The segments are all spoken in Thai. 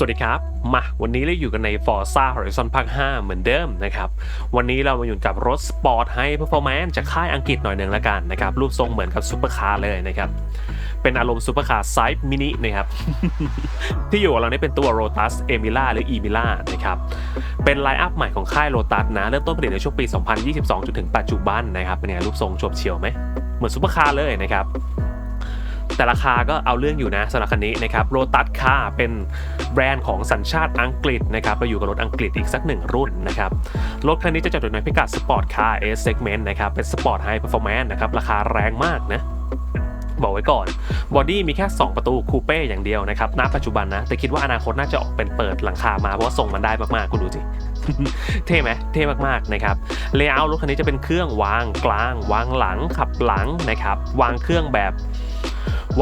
สวัสดีครับ มาวันนี้เราอยู่กันใน Forza Horizon ภาค 5 เหมือนเดิมนะครับ วันนี้เรามาอยู่กับรถสปอร์ตไฮเพอร์ฟอร์แมนซ์จากค่ายอังกฤษหน่อยหนึ่งละกันนะครับ รูปทรงเหมือนกับซูเปอร์คาร์เลยนะครับ เป็นอารมณ์ซูเปอร์คาร์ไซส์มินินะครับ ที่อยู่เรานี่เป็นตัว Lotus e m i l a หรือ e m i l a นะครับ เป็นไลน์อัพใหม่ของค่าย Lotus นะ เริ่มต้นผลิตในช่วงปี 2022 จนถึงปัจจุบันนะครับ เป็นไงรูปทรงโฉบเฉี่ยวไหมเหมือนซูเปอร์คาร์เลยนะครับ แต่ราคาก็เอาเรื่องอยู่นะสำหรับคันนี้นะครับโ o ตัสคาเป็นแบรนด์ของสัญชาติอังกฤษนะครับเราอยู่กับรถอังกฤษอีกสักหนึ่งรุ่นนะครับรถคันนี้จะจัดอยู่ในพิกัดสปอร์ตคาร์ S segment นะครับเป็นสปอร์ตไฮเปอร์ฟอร์แมนซ์นะครับราคาแรงมากนะบอกไว้ก่อน บอดี้มีแค่ 2 ประตูคูเป้อย่างเดียวนะครับณปัจจุบันนะ แต่คิดว่าอนาคตน่าจะออกเป็นเปิดหลังคามา เพราะว่าทรงมันได้มาก ๆ คุณดูสิ เท่ไหมเท่มาก ๆ นะครับ เลเยอร์รถคันนี้จะเป็นเครื่องวางกลาง วางหลังขับหลังนะครับ วางเครื่องแบบ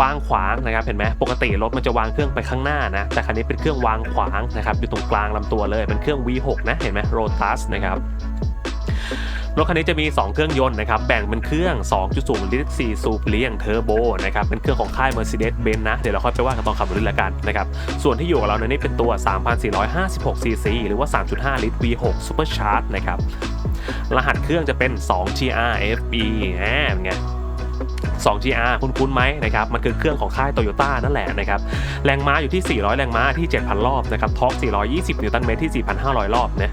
วางขวางนะครับเห็นไหมปกติรถมันจะวางเครื่องไปข้างหน้านะแต่คันนี้เป็นเครื่องวางขวางนะครับอยู่ตรงกลางลำตัวเลยเป็นเครื่อง V6 นะเห็นไหม Rotas นะครับรถคันนี้จะมี 2 เครื่องยนต์นะครับ แบ่งเป็นเครื่อง 2.0 ลิตร 4 สูบเลี้ยงเทอร์โบนะครับ เป็นเครื่องของค่าย Mercedes-Benz นะ เดี๋ยวเราค่อยไปว่ากันตอนขับรถละกันนะครับ ส่วนที่อยู่กับเราในนี้เป็นตัว 3,456 cc หรือว่า 3.5 ลิตร V6 Supercharged นะครับ รหัสเครื่องจะเป็น 2GR FE แหมเป็นไง 2GR คุ้นๆไหมนะครับมันคือเครื่องของค่ายโตโยต้านั่นแหละนะครับแรงม้าอยู่ที่ 400 แรงม้าที่ 7,000 รอบนะครับทอร์ก420 นิวตันเมตรที่ 4,500 รอบนะ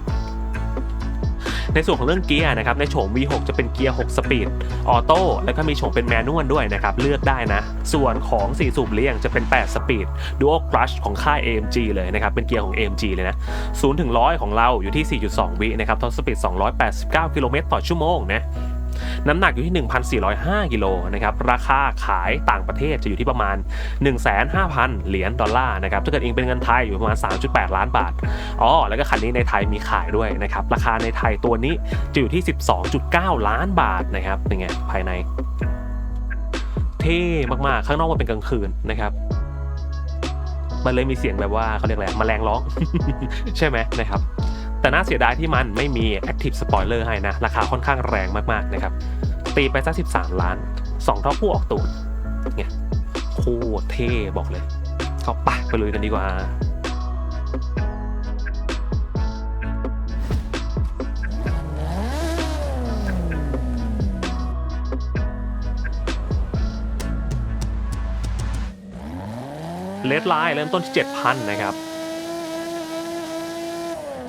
ในส่วนของเรื่องเกียร์นะครับในโฉม V6 จะเป็นเกียร์ 6 สปีดออโต้แล้วก็มีโฉมเป็นแมนนวลด้วยนะครับ เลือกได้นะ ส่วนของ 4 สูบเลี้ยงจะเป็น 8 สปีด Dual Clutch ของค่าย AMG เลยนะครับ เป็นเกียร์ของ AMG เลยนะ0ถึง100 ของเราอยู่ที่ 4.2 วินะครับท็อปสปีด289 กิโลเมตรต่อชั่วโมงนะ น้ำหนักอยู่ที่ 1,405 กิโลนะครับราคาขายต่างประเทศจะอยู่ที่ประมาณ 15,000 เหรียญดอลลาร์นะครับถ้าเกิดเองเป็นเงินไทยอยู่ประมาณ 3.8 ล้านบาทอ๋อแล้วก็คันนี้ในไทยมีขายด้วยนะครับราคาในไทยตัวนี้จะอยู่ที่ 12.9 ล้านบาทนะครับเป็นไงภายใน เท่มากๆ ข้างนอกมันเป็นกลางคืนนะครับมันเลยมีเสียงแบบว่าเขาเรียกอะไรแมลงร้อง ใช่ไหมนะครับ แต่น่าเสียดายที่มันไม่มี Active Spoiler ให้นะ ราคาค่อนข้างแรงมากๆนะครับ ตีไปสัก13 ล้าน 2 เท่าคู่ออกตูดเนี่ยโคตรเท่บอกเลยเขาปะไปลุยกันดีกว่าเลดไลน์เริ่มต้นที่7,000 นะครับ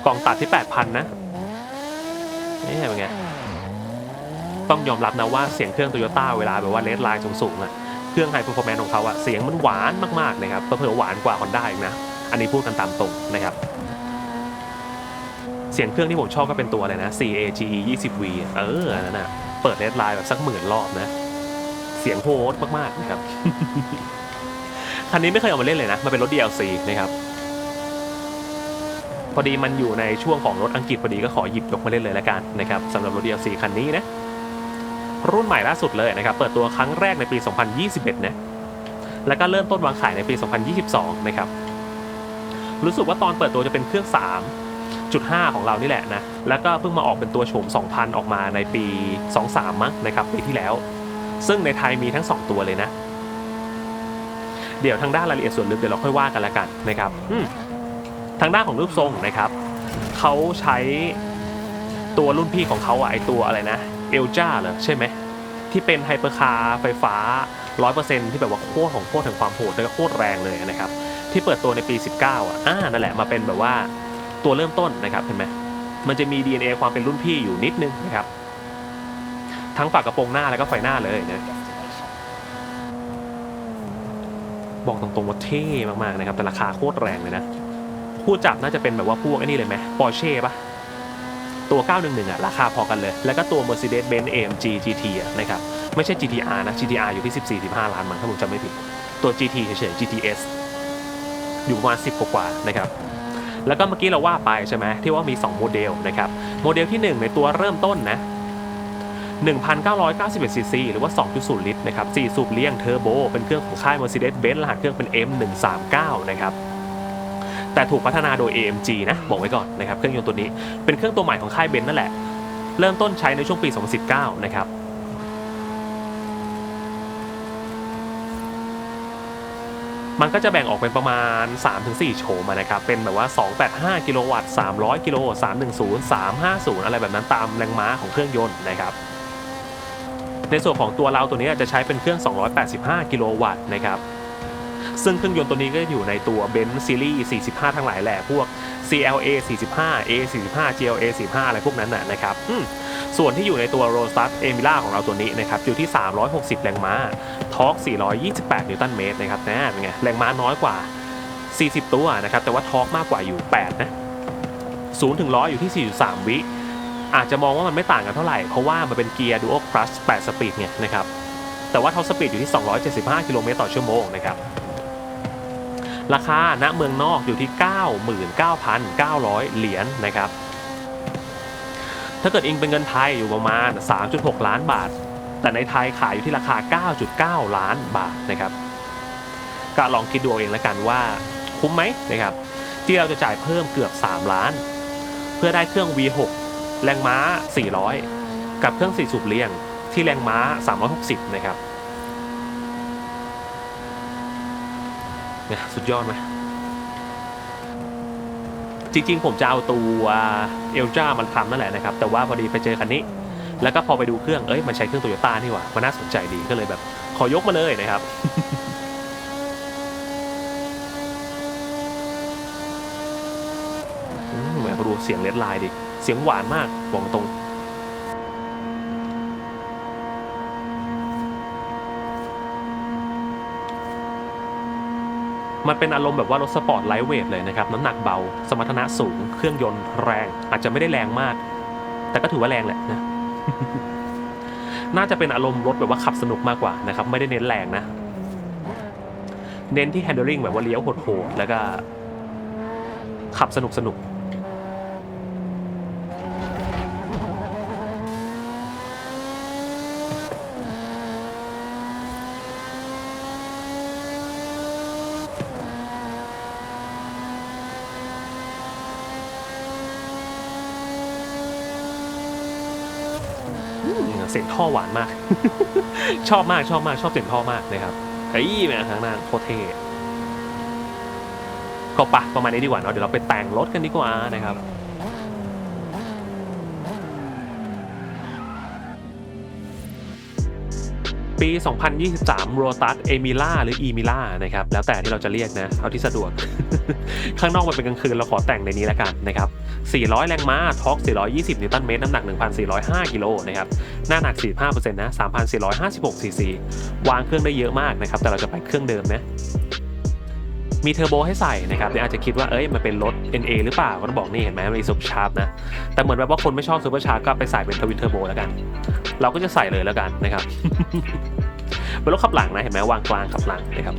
กองตัดที่ 8,000 นะนี่เป็นไง ต้องยอมรับนะว่าเสียงเครื่องโตโยต้าเวลาแบบว่าเลดไลน์สูงๆอะเครื่องไฮเปอร์ฟอร์แมนซ์ของเขาอะเสียงมันหวานมากๆนะครับเพิ่มหวานกว่า Honda อีกนะ อันนี้พูดกันตามตรงนะครับ เสียงเครื่องที่ผมชอบก็เป็นตัวอะไรนะ CAGE 20V เออนั่นนะเปิดเลดไลน์แบบสักหมื่นรอบนะ เสียงโหดมากๆนะครับคันนี้ไม่เคยเอามาเล่นเลยนะ มันเป็นรถ DLC นะครับ พอดีมันอยู่ในช่วงของรถอังกฤษพอดีก็ขอหยิบยกมาเล่นเลยล้วกันนะครับสำหรับรถ DLC คันนี้นะรุ่นใหม่ล่าสุดเลยนะครับเปิดตัวครั้งแรกในปี 2021นะแล้วก็เริ่มต้นวางขายในปี 2022 นะครับรู้สึกว่าตอนเปิดตัวจะเป็นเครื่อง 3.5 ของเรานี่แหละนะแล้วก็เพิ่งมาออกเป็นตัวโฉม 2000 ออกมาในปี 23 มั้งนะครับปีที่แล้ว ซึ่งในไทยมีทั้ง 2 ตัวเลยนะ เดี๋ยวทางด้านรายละเอียดส่วนลึกเดี๋ยวเราค่อยว่ากันละกันนะครับอืม ทางด้านของรูปทรงนะครับเขาใช้ตัวรุ่นพี่ของเขาอะไอตัวอะไรนะเอลจ้าเหรอใช่ไหมที่เป็นไฮเปอร์คาร์ไฟฟ้า 100%ที่แบบว่าโคตรของโคตรถึงความโหดแล้วก็โคตรแรงเลยนะครับ ที่เปิดตัวในปี 19 อะอ่านั่นแหละมาเป็นแบบว่าตัวเริ่มต้นนะครับเห็นไหมมันจะมี DNA ความเป็นรุ่นพี่อยู่นิดนึงนะครับ ทั้งฝากระโปรงหน้าแล้วก็ไฟหน้าเลยนะบอกตรงๆว่าเท่มากๆนะครับ แต่ราคาโคตรแรงเลยนะ ผู้จับน่าจะเป็นแบบว่าพวกไอ้นี่เลยไหมปอร์เช่ปะตัว 911อะราคาพอกันเลย แล้วก็ตัว Mercedes-Benz AMG GT อะนะครับ ไม่ใช่ GTR นะ GTR อยู่ที่ 14-15 ล้านมั้งถ้าผมจำไม่ผิด ตัว GT เฉยๆ GTS อยู่ประมาณ 10 กว่านะครับ แล้วก็เมื่อกี้เราว่าไปใช่ไหมที่ว่ามี 2 โมเดลนะครับ โมเดลที่ 1 ในตัวเริ่มต้นนะ 1,991ซีซีหรือว่า 2.0 ลิตรนะครับ4สูบเลี้ยงเทอร์โบเป็นเครื่องของค่าย Mercedes-Benz รหัสเครื่องเป็น M139 นะครับ แต่ถูกพัฒนาโดย AMG นะบอกไว้ก่อนนะครับเครื่องยนต์ตัวนี้เป็นเครื่องตัวใหม่ของค่ายเบนซ์นั่นแหละ เริ่มต้นใช้ในช่วงปี 2019 นะครับมันก็จะแบ่งออกเป็นประมาณ 3-4 โฉมนะครับ เป็นแบบว่า 285 กิโลวัตต์ 300 กิโล310 350 อะไรแบบนั้นตามแรงม้าของเครื่องยนต์นะครับ ในส่วนของตัวเราตัวนี้จะใช้เป็นเครื่อง 285 กิโลวัตต์นะครับ ซึ่งเครื่องยนต์ตัวนี้ก็อยู่ในตัว b e n z Series 45 ทั้งหลายแหละพวก CLA 45 A 45 GLA 45 อะไรพวกนั้นน่ะนะครับส่วนที่อยู่ในตัว r o s t a s e m i l a ของเราตัวนี้นะครับอยู่ที่ 360 แรงม้าทอร์ก428 นิวตันเมตรนะครับนะเป็นไงแรงม้าน้อยกว่า 40 ตัวนะครับแต่ว่าทอร์กมากกว่าอยู่ 8 นะศูนย์ถึงร้อยอยู่ที่ 43 วิอาจจะมองว่ามันไม่ต่างกันเท่าไหร่ เพราะว่ามันเป็นเกียร์ Dual Clutch 8 สปีดไงนะครับ แต่ว่าท็อปสปีดอยู่ที่ 275 กิโลเมตรต่อชั่วโมงนะครับ ราคาณเมืองนอกอยู่ที่ 99,900 เหรียญนะครับ ถ้าเกิดอิงเป็นเงินไทยอยู่ประมาณ 3.6 ล้านบาท แต่ในไทยขายอยู่ที่ราคา 9.9 ล้านบาทนะครับ ก็ลองคิดดูเองแล้วกันว่าคุ้มไหมนะครับ ที่เราจะจ่ายเพิ่มเกือบ 3 ล้าน เพื่อได้เครื่อง V6 แรงม้า 400 กับเครื่อง4สูบเรียงที่แรงม้า 360 นะครับ เนี่ยสุดยอดไหมจริงๆ ผมจะเอาตัวเอลจ้ามันทำนั่นแหละนะครับ แต่ว่าพอดีไปเจอคันนี้ แล้วก็พอไปดูเครื่อง เอ้ย มันใช้เครื่องโตโยต้านี่หว่า มันน่าสนใจดีก็เลยแบบ ขอยกมาเลยนะครับอืมแหมพอดูเสียงเลดไลน์ดิ เสียงหวานมากบอกตรง มันเป็นอารมณ์แบบว่ารถสปอร์ตไลท์เวทเลยนะครับน้ำหนักเบา สมรรถนะสูง เครื่องยนต์แรง อาจจะไม่ได้แรงมาก แต่ก็ถือว่าแรงแหละนะน่าจะเป็นอารมณ์รถแบบว่าขับสนุกมากกว่านะครับไม่ได้เน้นแรงนะ เน้นที่ handling แบบว่าเลี้ยวโหดๆแล้วก็ขับสนุกสนุก เสียงท่อหวานมาก ชอบมากชอบมากชอบเสียงท่อมากนะครับเฮ้ยแม่ข้างหน้าโคตรเท่ก็ปะประมาณนี้ดีกว่าเนาะเดี๋ยวเราไปแต่งรถกันดีกว่านะครับปี 2023 Rotas Emila หรือ Emila นะครับ แล้วแต่ที่เราจะเรียกนะ เอาที่สะดวก ข้างนอกมันเป็นกลางคืน เราขอแต่งในนี้แล้วกันนะครับ 400 แรงม้าทอร์ก420 นิวตันเมตร น้ำหนัก 1,405 กิโลนะครับ หน้าหนัก 45%นะ 3,456 ซีซี วางเครื่องได้เยอะมากนะครับ แต่เราจะไปเครื่องเดิมนะมีเทอร์โบให้ใส่นะครับเดี๋ยวอาจจะคิดว่าเอ้ยมันเป็นรถ NA หรือเปล่าก็ต้องบอกนี่เห็นไหมมันมีซุปชาร์ปนะ แต่เหมือนแบบว่าคนไม่ชอบซูเปอร์ชาร์ปก็ไปใส่เป็นทวินเทอร์โบแล้วกัน เราก็จะใส่เลยแล้วกันนะครับเป็นรถขับหลังนะเห็นไหมวางกลางขับหลังนะครับ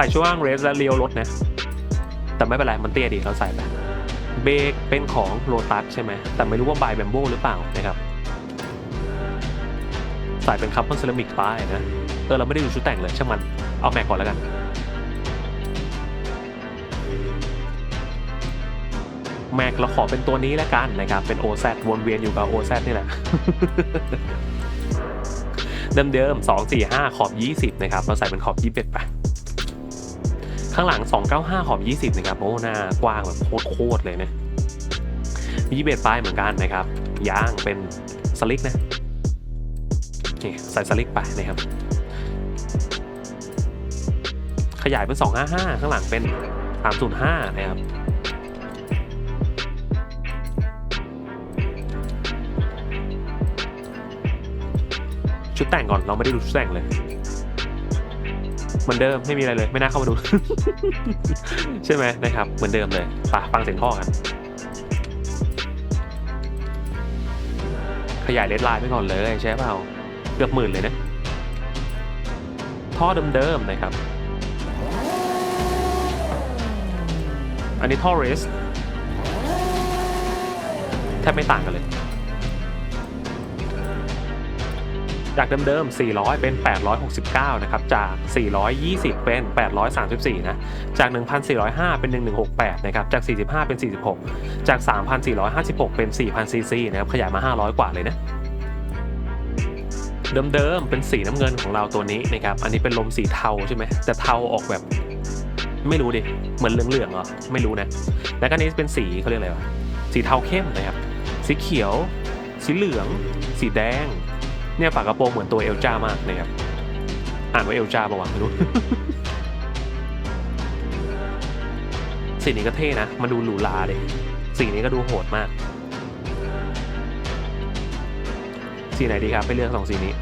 ใส่ช่วงเรสและเลี้ยวรถนะ แต่ไม่เป็นไร มันเตี้ยดีเราใส่ไปเบรกเป็นของโ o ตัสใช่ไหม แต่ไม่รู้ว่าบายแบมโบหรือเปล่านะครับ ใส่เป็นคัพเปิลเซรามิกป้ายนะ เออ เราไม่ได้ดูชุดแต่งเลยช่างมัน เอาแม็กก่อนแล้วกันแม็กเราขอเป็นตัวนี้แล้วกันนะครับ เป็น OZ วนเวียนอยู่กับ OZ นี่แหละ เดิมๆ2 4 5 ขอบ 20 นะครับ เราใส่เป็นขอบ 21ไป ข้างหลัง 295 ขอบ 20 นะครับโอ้หน้ากว้างแบบโคตรเลยนะ21ป้ายเหมือนกันนะครับยางเป็นสลิกนะนี่ใส่สลิกไปนะครับ ขยายเป็น 255 ข้างหลังเป็น 305 นะครับชุดแต่งก่อนเราไม่ได้ดูชุดแต่งเลย เหมือนเดิมไม่มีอะไรเลย ไม่น่าเข้ามาดู ใช่ไหมนะครับ เหมือนเดิมเลยไปฟังเสียงท่อกัน ขยายเลดไลน์ไปก่อนเลยใช่เปล่าเกือบหมื่นเลยนะท่อเดิมๆนะครับ อันนี้ท่อเรสแทบไม่ต่างกันเลย จากเดิมๆ 400 เป็น 869 นะครับ จาก 420 เป็น 834 นะ จาก 1,405 เป็น 1168 นะครับ จาก 45 เป็น 46 จาก 3,456 เป็น 4,000 ซีซีนะครับ ขยายมา 500 กว่าเลยนะเดิมๆ เป็นสีน้ำเงินของเราตัวนี้นะครับ อันนี้เป็นลมสีเทาใช่ไหม แต่เทาออกแบบ ไม่รู้ดิ เหมือนเหลืองๆเหรอ ไม่รู้นะ แล้วก็นนี้เป็นสีเขาเรียกอะไรวะ สีเทาเข้มนะครับ สีเขียว สีเหลือง สีแดง เนี่ยฝากระโปรงเหมือนตัวเอลจ้ามากนะครับ อ่านว่าเอลจ้าปะวะไม่รู้สีนี้ก็เท่นะมันดูหรูหราเลยสีนี้ก็ดูโหดมาก สีไหนดีครับไปเลือกสองสีนี้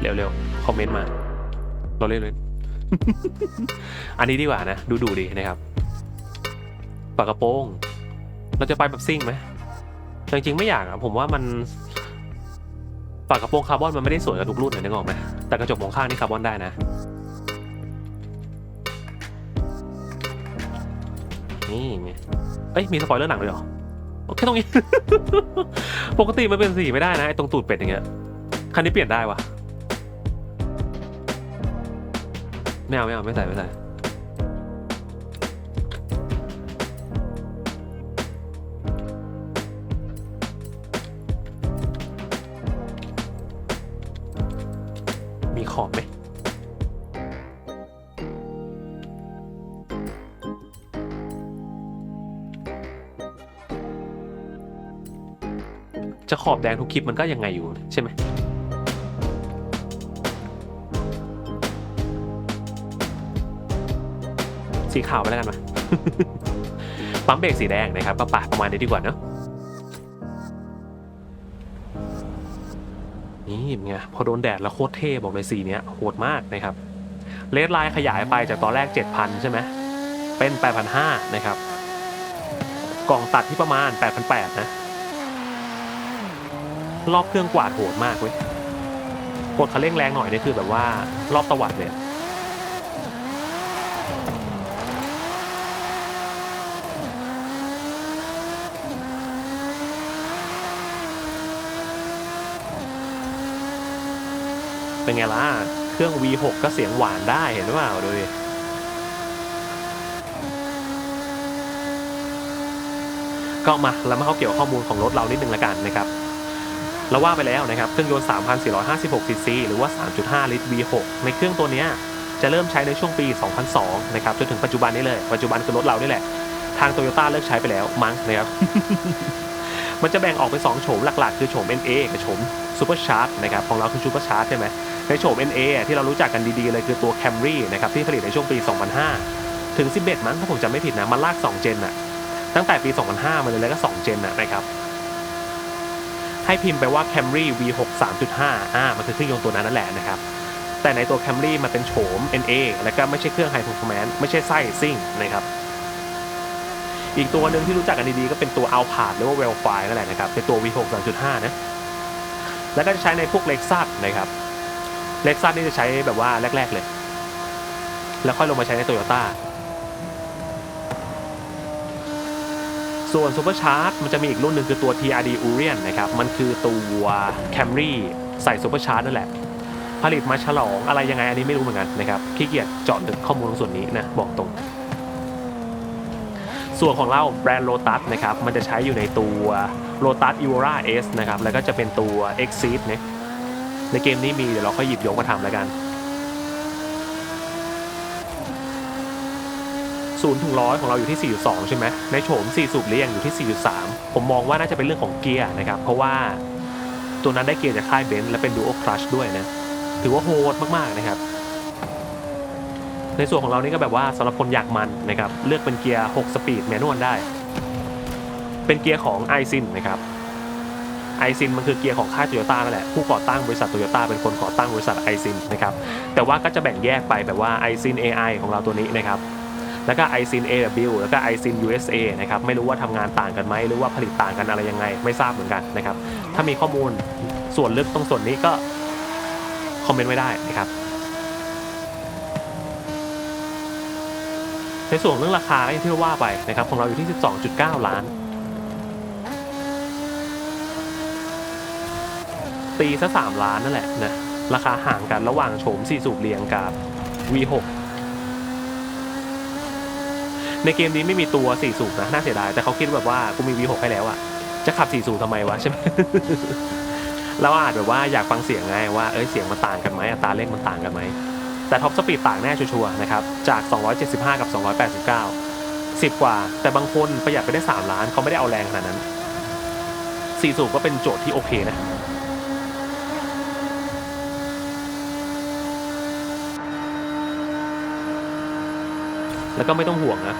เร็วๆ คอมเมนต์มา เราเล่นเลยอันนี้ดีกว่านะ ดูดูดีนะครับปากกระโปรง เราจะไปแบบซิ่งไหมจริงๆไม่อยากอะผมว่ามัน ปากกระโปรงคาร์บอนมันไม่ได้สวยกับทุกรุ่นเลยนึกออกไหมแต่กระจกมองข้างนี่คาร์บอนได้นะ นี่ไงเอ้ยมีสปอยเลอร์หนังด้วยเหรอโอเคตรงนี้ ปกติมันเป็นสีไม่ได้นะไอ้ตรงตูดเป็ดอย่างเงี้ยคันนี้เปลี่ยนได้วะไม่เอาไม่เอาไม่ใส่ไม่ใส่ อบแดงทุกคลิปมันก็ยังไงอยู่ใช่ไหมสีขาวไปแล้วกันมาปั๊มเบรกสีแดงนะครับก็ปะประมาณนี้ดีกว่าเนอะนี่ไงพอโดนแดดแล้วโคตรเท่บอกเลยสีเนี้ยโหดมากนะครับเลดไลน์ขยายไปจากตอนแรก 7,000 ใช่ไหมเป็น 8,500 นะครับ กล่องตัดที่ประมาณ 8,800 นะ รอบเครื่องกวาดโหดมากเว้ยกดคันเร่งแรงหน่อยนี่คือแบบว่ารอบตวัดเลยเป็นไงล่ะ เครื่อง V6 ก็เสียงหวานได้เห็นหรือเปล่าดูดิก็มาแล้วมาเข้าเกี่ยวข้อมูลของรถเรานิดนึงละกันนะครับ เราว่าไปแล้วนะครับเครื่องยนต์ 3,456 ซีซีหรือว่า 3.5 ลิตร V6 ในเครื่องตัวนี้จะเริ่มใช้ในช่วงปี 2002 นะครับจนถึงปัจจุบันนี้เลย ปัจจุบันคือรถเรานี่แหละ ทางโตโยต้าเลิกใช้ไปแล้วมั้งนะครับ มันจะแบ่งออกเป็น2โฉมหลักๆ คือโฉม NA กับโฉม Super Charge นะครับของเราคือ Super Charge ใช่ไหมในโฉม NA ที่เรารู้จักกันดีๆเลยคือตัว Camry นะครับที่ผลิตในช่วงปี 2005 ถึง 11 มั้งถ้าผมจำไม่ผิดนะมันลาก 2 เจนอะตั้งแต่ปี 2005 มาเลยแล้วก็ 2 เจนอะนะครับ ให้พิมพ์ไปว่า Camry V6 3.5 อ่า มันคือเครื่องยนต์ตัวนั้นนั่นแหละนะครับ แต่ในตัว Camry มันเป็นโฉม NA แล้วก็ไม่ใช่เครื่อง High Performance ไม่ใช่ไส้ซิ่งนะครับ อีกตัวหนึ่งที่รู้จักกันดีๆ ก็เป็นตัว Alphard หรือว่า Wellfire นั่นแหละนะครับ เป็นตัว V6 3.5 นะ แล้วก็จะใช้ในพวก Lexus นะครับ Lexus นี่จะใช้แบบว่าแรก ๆ เลย แล้วค่อยลงมาใช้ใน Toyota ส่วน Super Charge มันจะมีอีกรุ่นหนึ่งคือตัว TRD Urian นะครับ มันคือตัว Camry ใส่ Super Charge นั่นแหละ ผลิตมาฉลองอะไรยังไงอันนี้ไม่รู้เหมือนกันนะครับขี้เกียจเจาะลึกข้อมูลตรงส่วนนี้นะ บอกตรง ส่วนของเราแบรนด์ Lotus นะครับ มันจะใช้อยู่ในตัว Lotus Evora S นะครับ แล้วก็จะเป็นตัว Exceed เนี่ยในเกมนี้มีเดี๋ยวเราค่อยหยิบยกมาทำแล้วกัน ศูนย์ถึงร้อยของเราอยู่ที่ 4.2 ใช่ไหมในโฉม 4 สูบเรียงอยู่ที่ 4.3 ผมมองว่าน่าจะเป็นเรื่องของเกียร์นะครับ เพราะว่าตัวนั้นได้เกียร์จากค่ายเบนซ์และเป็น Dual Clutch ด้วยนะ ถือว่าโหดมาก ๆ นะครับ ในส่วนของเรานี่ก็แบบว่าสำหรับคนอยากมันนะครับ เลือกเป็นเกียร์ 6 สปีดแมนนวลได้ เป็นเกียร์ของ i s i n นนะครับ i s i n มันคือเกียร์ของค่ายโตโยต้านั่นแหละผู้ก่อตั้งบริษัทโตโยต้าเป็นคนก่อตั้งบริษัท i s i n นนะครับแต่ว่าก็จะแบ่งแยกไปแบบว่า i s i n AI ของเราตัวนี้นะครับ แล้วก็ i s i n AW แล้วก็ i s i n USA นะครับไม่รู้ว่าทำงานต่างกันไหมหรือว่าผลิตต่างกันอะไรยังไงไม่ทราบเหมือนกันนะครับถ้ามีข้อมูลส่วนลึกตรงส่วนนี้ก็คอมเมนต์ไว้ได้นะครับในส่วนของเรื่องราคาที่เราว่าไปนะครับของเราอยู่ที่ 12.9 ล้าน ตีซะ3ล้านนั่นแหละนะราคาห่างกันระหว่างโฉม4สูบเรียงกับ V6 ในเกมนี้ไม่มีตัว4สูบนะน่าเสียดาย แต่เขาคิดแบบว่ากูมี V6 ให้แล้วอะจะขับ4สูบทำไมวะใช่ไหมเราอาจแบบว่าอยากฟังเสียงไงว่าเอ้ยเสียงมันต่างกันไหมอัตราเร่งมันต่างกันไหมแต่ท็อปสปีดต่างแน่ชัวร์นะครับจาก 275 กับ 289 10 กว่า แต่บางคนประหยัดไปได้ 3 ล้านเขาไม่ได้เอาแรงขนาดนั้น4สูบก็เป็นโจทย์ที่โอเคนะแล้วก็ไม่ต้องห่วงนะ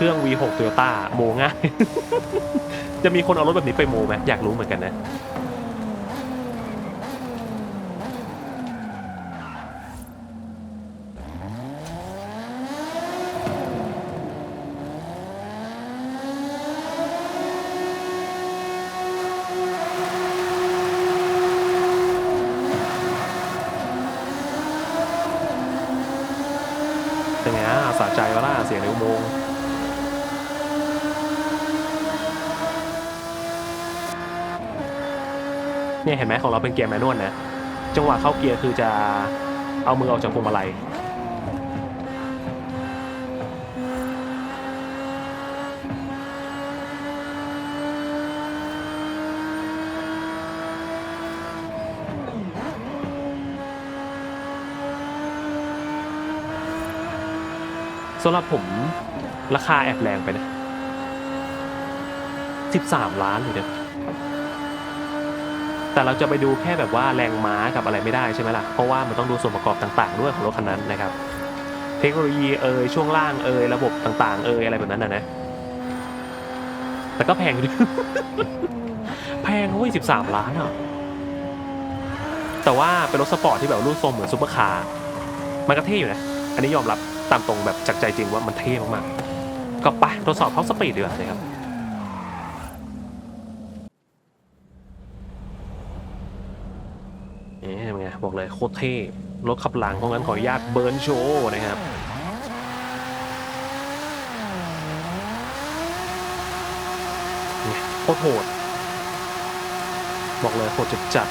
เครื่อง V6 Toyota โมง่าย จะมีคนเอารถแบบนี้ไปโมไหมอยากรู้เหมือนกันนะ เป็นไงอะสะใจวะล่ะเสียงในอุโมงค์ เนี่ยเห็นไหมของเราเป็นเกียร์แมนนวลนะ จังหวะเข้าเกียร์คือจะเอามือออกจากพวงมาลัยสำหรับผมราคาแอบแรงไปนะ 13 ล้านเลยเนะ แต่เราจะไปดูแค่แบบว่าแรงม้ากับอะไรไม่ได้ใช่ไหมล่ะ เพราะว่ามันต้องดูส่วนประกอบต่างๆ ด้วยของรถคันนั้นนะครับ เทคโนโลยีเอ่ยช่วงล่างเอ่ยระบบต่างๆ เอ่ยอะไรแบบนั้นนะนะ แต่ก็แพงอยู่ดิแพงเว้ย13ล้านอะ แต่ว่าเป็นรถสปอร์ตที่แบบรูปทรงเหมือนซุปเปอร์คาร์ มันก็เท่อยู่นะ อันนี้ยอมรับตามตรงแบบจากใจจริงว่ามันเท่มากๆ ก็ไปทดสอบท็อปสปีดดีกว่านะครับ นี่เป็นไงบอกเลยโคตรเท่รถขับหลังของงั้นขออนุญาตเบิร์นโชว์นะครับโคตรโหด บอกเลยโหดจัดจัด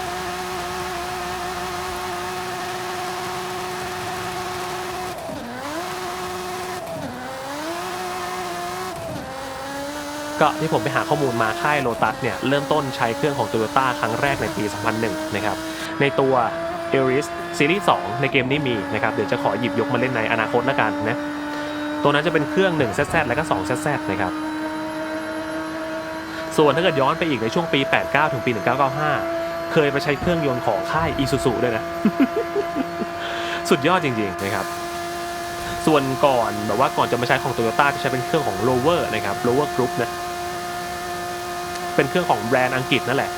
ก็ที่ผมไปหาข้อมูลมาค่ายโ o ตัสเนี่ย เริ่มต้นใช้เครื่องของ Toyota ครั้งแรกในปี 2001 นะครับ ในตัว e r i s Series 2ในเกมนี้มีนะครับเดี๋ยวจะขอหยิบยกมาเล่นในอนาคตแล้วกันนะตัวนั้นจะเป็นเครื่อง 1ZZ แล้วก็ 2ZZ นะครับส่วนถ้าเกิดย้อนไปอีกในช่วงปี 89 ถึงปี 1995 เคยไปใช้เครื่องยนต์ของค่าย Isuzu ด้วยนะ สุดยอดจริงๆนะครับ ส่วนก่อนแบบว่าก่อนจะมาใช้ของ Toyota จะใช้เป็นเครื่องของ Rover นะครับ Rover Group นะ เป็นเครื่องของแบรนด์อังกฤษนั่นแหละ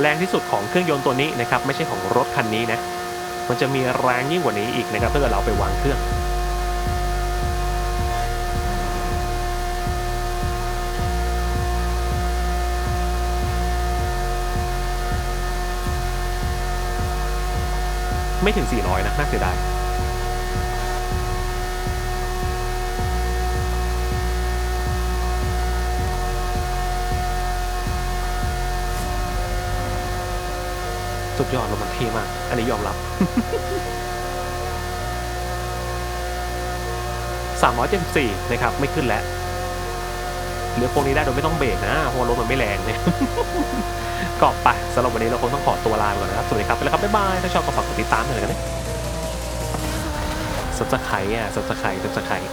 แรงที่สุดของเครื่องยนต์ตัวนี้นะครับไม่ใช่ของรถคันนี้นะมันจะมีแรงยิ่งกว่านี้อีกนะครับถ้าเกิดเราเอาไปวางเครื่องไม่ถึง 400 นะน่าเสียดาย สุดยอดรถมันเท่มาก อันนี้ยอมรับ 374 นะครับ ไม่ขึ้นแล้วเหลือพวกนี้ได้โดยไม่ต้องเบรกนะเพราะว่ารถมันไม่แรงเนี่ยก็ไปสำหรับวันนี้เราคงต้องขอตัวลาไปก่อนนะครับ สวัสดีครับ ไปแล้วครับ บ๊ายบาย ถ้าชอบก็ฝากกดติดตามหน่อยกันนะสับสไครต์อะสับสไครต์สับสไครต์